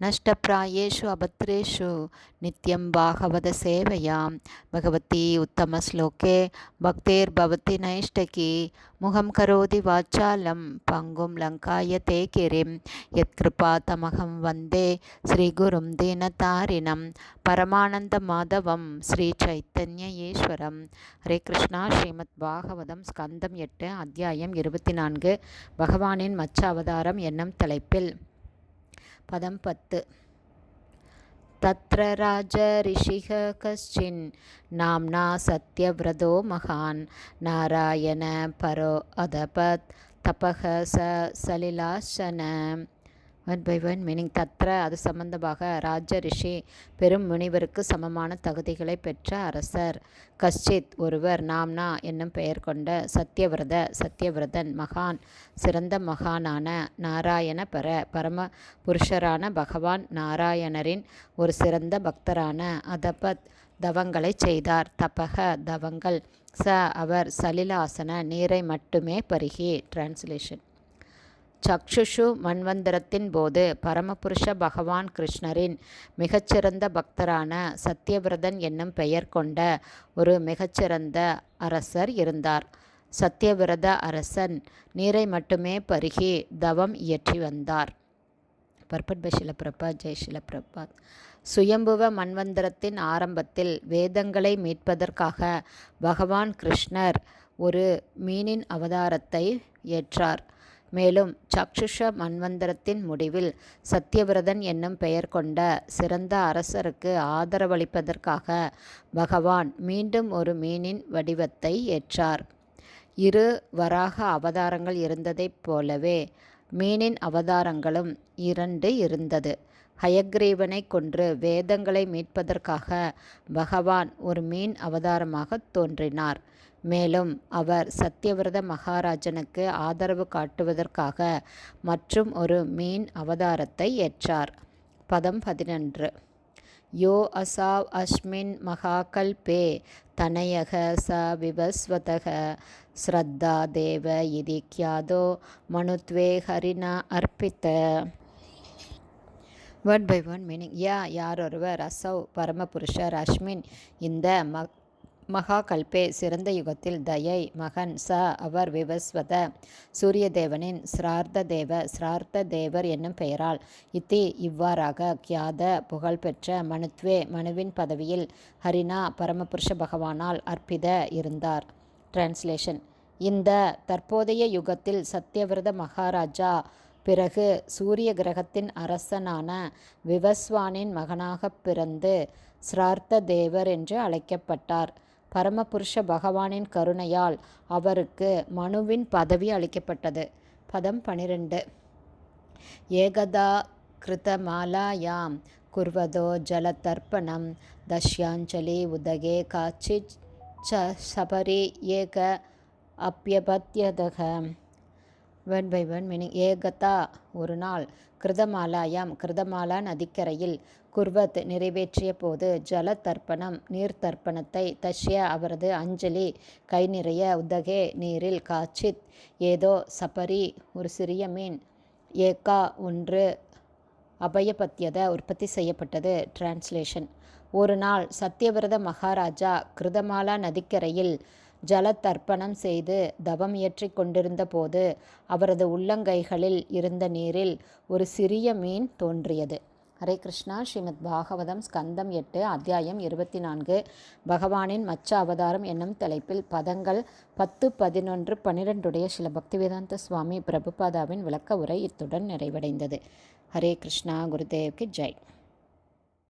नष्टप्रायेषु अभद्रेषु नित्यं भागवतसेवयां भगवती उत्तमश्लोके भक्तिर्भवति नैष्टकी मुखं करोति वाचालं पङ्गुं लङ्कायते गिरिं यत्कृपातमहं वन्दे श्रीगुरुं दीनतारिणं பரமானந்தமாதவம் ஸ்ரீ சைத்தன்ய ஈஸ்வரம் ஹரே கிருஷ்ணா ஸ்ரீமத் பாகவதம் ஸ்கந்தம் எட்டு அத்தியாயம் இருபத்தி நான்கு பகவானின் மச்ச அவதாரம் என்னும் தலைப்பில் पदं पत् तत्र राजऋषिः कश्चिन् नाम्ना सत्यव्रतो महान् नारायणपरो अधपत् तपः स सलिलाशन ஒன் பை ஒன் மீனிங் தத்ர அது சம்பந்தமாக ராஜ ரிஷி பெரும் முனிவருக்கு சமமான தகுதிகளை பெற்ற அரசர். கஷ்டித் ஒருவர் நாம்னா என்னும் பெயர் கொண்ட சத்தியவிரத சத்தியவிரதன் மகான் சிறந்த மகானான நாராயண பர பரம புருஷரான பகவான் நாராயணரின் ஒரு சிறந்த பக்தரான அதபத் தவங்களை செய்தார். தபக தவங்கள் ச அவர் சலிலாசன நீரை மட்டுமே பருகி டிரான்ஸ்லேஷன் சக்ஷுஷு மன்வந்தரத்தின் போது பரமபுருஷ பகவான் கிருஷ்ணரின் மிகச்சிறந்த பக்தரான சத்யவிரதன் என்னும் பெயர் கொண்ட ஒரு மிகச்சிறந்த அரசர் இருந்தார். சத்தியவிரத அரசன் நீரை மட்டுமே பருகி தவம் இயற்றி வந்தார். பர்பட் பை சுயம்புவ மன்வந்தரத்தின் ஆரம்பத்தில் வேதங்களை மீட்பதற்காக பகவான் கிருஷ்ணர் ஒரு மீனின் அவதாரத்தை ஏற்றார். மேலும் சக்ஷுஷ மன்வந்தரத்தின் முடிவில் சத்தியவிரதன் என்னும் பெயர் கொண்ட சிறந்த அரசருக்கு ஆதரவளிப்பதற்காக பகவான் மீண்டும் ஒரு மீனின் வடிவத்தை ஏற்றார். இரு வராக அவதாரங்கள் இருந்ததைப் போலவே மீனின் அவதாரங்களும் இரண்டு இருந்தது. ஹயக்ரீவனை கொன்று வேதங்களை மீட்பதற்காக பகவான் ஒரு மீன் அவதாரமாக தோன்றினார். மேலும் அவர் சத்தியவிரத மகாராஜனுக்கு ஆதரவு காட்டுவதற்காக மற்றும் ஒரு மீன் அவதாரத்தை ஏற்றார். பதம் பதினொன்று. யோ அசாவ் அஸ்மின் மகாகல்பே தனயக ச விவஸ்வதக ஸ்ரத்தா தேவ இதி கியாதோ மனுத்வே ஹரினா அர்ப்பித்த. வேர்ட் பை ஒன் மீனிங் யா யாரொருவர் அசௌ பரமபுருஷர் அஸ்மின் இந்த மக் மகாகல்பே சிறந்த யுகத்தில் தயை மகன் ச அவர் விவஸ்வத சூரிய தேவனின் சிரார்த்த தேவ சிரார்த்த தேவர் என்னும் பெயரால் இத்தி இவ்வாறாக கியாத புகழ்பெற்ற மனுத்வே மனுவின் பதவியில் ஹரினா பரமபுருஷ பகவானால் அர்ப்பித இருந்தார். டிரான்ஸ்லேஷன் இந்த தற்போதைய யுகத்தில் சத்யவிரத மகாராஜா பிறகு சூரிய கிரகத்தின் அரசனான விவஸ்வானின் மகனாக பிறந்து சிரார்த்த தேவர் என்று அழைக்கப்பட்டார். பரமபுருஷ பகவானின் கருணையால் அவருக்கு மனுவின் பதவி அளிக்கப்பட்டது. பதம் பனிரெண்டு. ஏகதா கிருதமாலாயாம் குர்வதோ ஜலதர்ப்பணம் தஷ்யாஞ்சலி உதகே காட்சி ச சபரி ஏக அப்பியபத்தியதக ஒன் பை ஒன் மீனிங் ஏகதா ஒரு நாள் கிருதமாலாயாம் கிருதமாலா நதிக்கரையில் குர்வத் நிறைவேற்றிய போது ஜல தர்ப்பணம் நீர் தர்ப்பணத்தை தஷ்ய அவரது அஞ்சலி கை நிறைய உதகே நீரில் காச்சித் ஏதோ சபரி ஒரு சிறிய மீன் ஏகா ஒன்று அபயபத்தியத உற்பத்தி செய்யப்பட்டது. டிரான்ஸ்லேஷன் ஒரு நாள் சத்தியவிரத மகாராஜா கிருதமாலா நதிக்கரையில் ஜலத்தர்ப்பணம் செய்து தவம் இயற்றி கொண்டிருந்த போது அவரது உள்ளங்கைகளில் இருந்த நீரில் ஒரு சிறிய மீன் தோன்றியது. ஹரே கிருஷ்ணா. ஸ்ரீமத் பாகவதம் ஸ்கந்தம் எட்டு அத்தியாயம் இருபத்தி நான்கு பகவானின் மச்ச அவதாரம் என்னும் தலைப்பில் பதங்கள் பத்து பதினொன்று பன்னிரெண்டுடைய சில பக்திவேதாந்த சுவாமி பிரபுபாதாவின் விளக்க உரை இத்துடன் நிறைவடைந்தது. ஹரே கிருஷ்ணா. குருதேவ்க்கு ஜெய்.